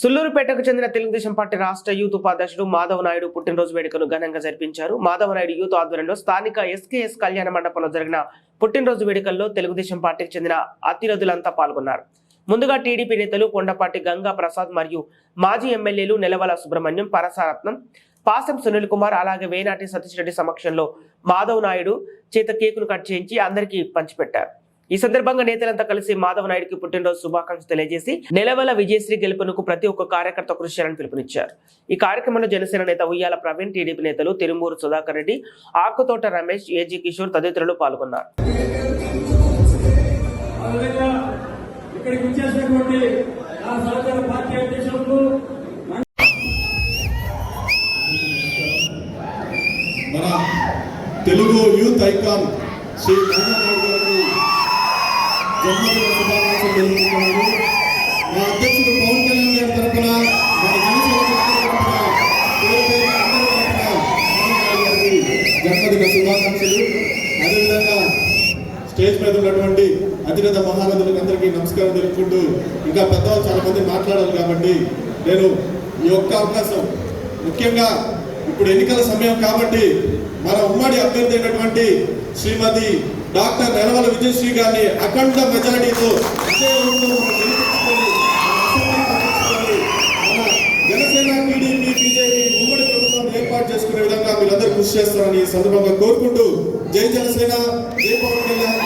సుల్లూరుపేటకు చెందిన తెలుగుదేశం పార్టీ రాష్ట్ర యూత్ ఉపాధ్యక్షుడు మాధవ నాయుడు పుట్టినరోజు వేడుకను ఘనంగా జరిపించారు. మాధవ నాయుడు యూత్ ఆధ్వర్యంలో స్థానిక ఎస్కేఎస్ కళ్యాణ మండపంలో జరిగిన పుట్టినరోజు వేడుకల్లో తెలుగుదేశం పార్టీకి చెందిన అతిరథులంతా పాల్గొన్నారు. ముందుగా టీడీపీ నేతలు కొండపాటి గంగా ప్రసాద్ మరియు మాజీ ఎమ్మెల్యేలు నెలవల సుబ్రహ్మణ్యం పరసారత్నం పాసం సునీల్ కుమార్ అలాగే వేనాటి సతీష్ రెడ్డి సమక్షంలో మాధవ్ నాయుడు చేత కేకును కట్ చేయించి అందరికీ పంచిపెట్టారు. ఈ సందర్భంగా నేతలంతా కలిసి మాధవ నాయుడుకి పుట్టినరోజు శుభాకాంక్షలు తెలియజేసి నెలవల విజయశ్రీ గెలుపునకు ప్రతి ఒక్క కార్యకర్త కృషి చేయాలని పిలుపునిచ్చారు. ఈ కార్యక్రమంలో జనసేన నేత ఉయ్యాల ప్రవీణ్ టీడీపీ నేతలు తిరుమూరు సుధాకర్ రెడ్డి ఆకుతోట రమేష్ ఏజీ కిషోర్ తదితరులు పాల్గొన్నారు. అదేవిధంగా ఇక్కడికి వచ్చేసినటువంటి నా సహచర పార్టీ అధ్యక్షులకు మన తెలుగు యూత్ ఐకాన్ శ్రీ నారాయణ తెలుపుతున్నాను మా అధ్యక్షుడు పవన్ కళ్యాణ్ గారి తరఫున మన జనసేన పార్టీ జన్మదిన శుభాకాంక్షలు అదేవిధంగా స్టేజ్ మీద ఉన్నటువంటి అతిరథ మహారథులకు అందరికీ నమస్కారం తెలుపుకుంటూ ఇంకా పెద్దవాళ్ళు చాలా మంది మాట్లాడాలి కాబట్టి నేను ఈ యొక్క అవకాశం ముఖ్యంగా ఇప్పుడు ఎన్నికల సమయం కాబట్టి మన ఉమ్మడి అభ్యర్థి అయినటువంటి శ్రీమతి డాక్టర్ నెలవల విజయశ్రీ గారిని అఖండ మెజారిటీతో జనసేన టీడీపీ బీజేపీ ఉమ్మడి ప్రభుత్వం ఏర్పాటు చేసుకునే విధంగా మీరందరూ కృషి చేస్తారని సందర్భంగా కోరుకుంటూ జై జనసేన జై పవన్ కళ్యాణ్